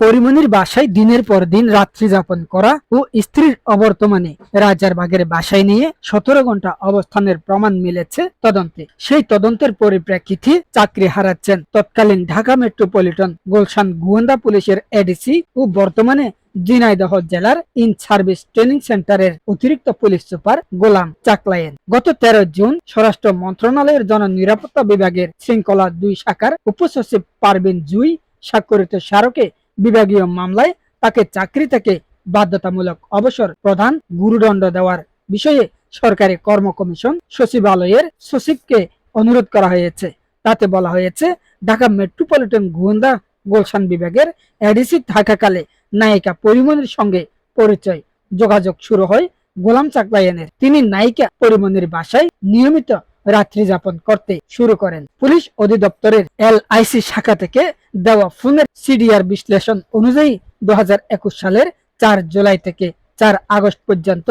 পরিমণির বাসায় দিনের পর দিন রাত্রি যাপন করা ও স্ত্রীর অবর্তমানে রাজারবাগের বাসায় নিয়ে সতেরো ঘণ্টা অবস্থানের প্রমাণ মিলেছে তদন্তে। সেই তদন্তের পরিপ্রেক্ষিতে চাকরি হারাচ্ছেন তৎকালীন ঢাকা মেট্রোপলিটন গুলশান গোয়েন্দা পুলিশের এডিসি ও বর্তমানে ঝিনাইদহ জেলার ইন সার্ভিস ট্রেনিং সেন্টারের অতিরিক্ত পুলিশ সুপার গোলাম চাকলায়েন। গত তেরো জুন স্বরাষ্ট্র মন্ত্রণালয়ের জননিরাপত্তা বিভাগের শৃঙ্খলা দুই শাখার উপসচিব পারভিন জুই স্বাক্ষরিত স্মারকে বিভাগীয় মামলায় তাকে চাকরি থেকে বাধ্যতামূলক অবসর প্রদান গুরুদণ্ড দেওয়ার বিষয়ে সরকারি কর্ম কমিশন সচিবালয়ের সচিবকে অনুরোধ করা হয়েছে। তাতে বলা হয়েছে, ঢাকা মেট্রোপলিটন গোয়েন্দা গুলশান বিভাগের এডিসি থাকাকালে নায়িকা পরিমণির সঙ্গে পরিচয় যোগাযোগ শুরু হয় গোলাম চাকলায়নের তিনি নায়িকা পরিমণির বাসায় নিয়মিত রাত্রি যাপন করতে শুরু করেন। পুলিশ অধিদপ্তরের এল এলআইসি শাখা থেকে দেওয়া ফোনের সিডিআর বিশ্লেষণ অনুযায়ী দু হাজার একুশ সালের চার জুলাই থেকে চার আগস্ট পর্যন্ত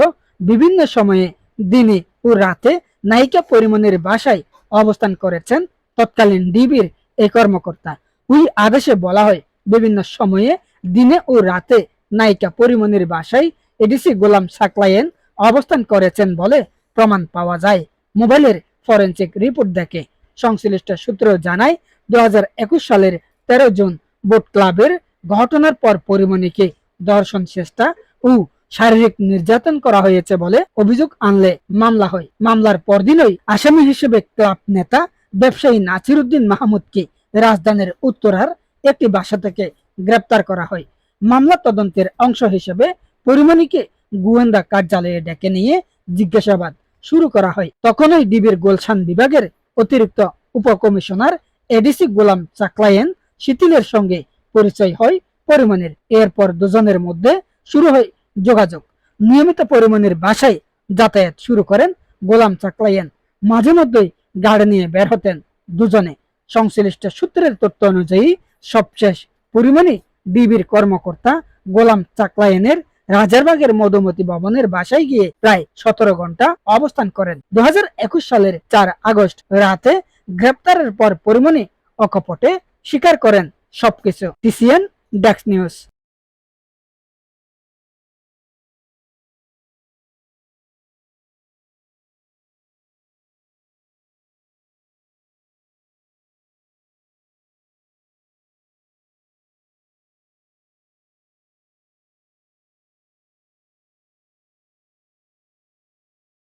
বিভিন্ন সময়ে দিনে ও রাতে নায়িকা পরিমণির বাসায় অবস্থান করেছেন তৎকালীন ডিবির এই কর্মকর্তা। ওই আদেশে বলা হয়, বিভিন্ন সময়ে দিনে ও রাতে নায়িকা পরিমণির বাসায় এডিসি গোলাম সাকলায়েন অবস্থান করেছেন বলে প্রমাণ পাওয়া যায়। মোবাইলের ফরেনসিক রিপোর্ট দেখে সংশ্লিষ্ট সূত্র জানায়, দু হাজার একুশ সালের তেরো জুন বোট ক্লাবের ঘটনার পর পরিমণিকে দর্শন চেষ্টা ও শারীরিক নির্যাতন করা হয়েছে বলে অভিযোগ আনলে মামলা হয়। মামলার পরদিনই আসামি হিসেবে ক্লাব নেতা ব্যবসায়ী নাসির উদ্দিন মাহমুদকে রাজধানীর উত্তরার একটি বাসা থেকে গ্রেপ্তার করা হয়। মামলা তদন্তের অংশ হিসেবে পরিমণিকে গোয়েন্দা কার্যালয়ে ডেকে নিয়ে জিজ্ঞাসাবাদ শুরু করা হয়। তখনই ডিবির গোলশান বিভাগের অতিরিক্ত উপকমিশনার এডিসি গোলাম চাকলায়েন শিথিলের সঙ্গে পরিচয় হয় পরিমণির। এরপর দুজনের মধ্যে শুরু হয় যোগাযোগ। নিয়মিত পরিমণির বাসায় যাতায়াত শুরু করেন গোলাম চাকলায়েন মাঝে মধ্যেই গাড়ি নিয়ে বের হতেন দুজনে। সংশ্লিষ্ট সূত্রের তথ্য অনুযায়ী সবশেষ পরিমণি বিবির কর্মকর্তা গোলাম চাকলায়েনের রাজারবাগের মধুমতি ভবনের বাসায় গিয়ে প্রায় সতেরো ঘণ্টা অবস্থান করেন। দু হাজার একুশ সালের চার আগস্ট রাতে গ্রেপ্তারের পর পরিমণি অকপটে স্বীকার করেন সবকিছু। টিসিএন ডেক্স নিউজ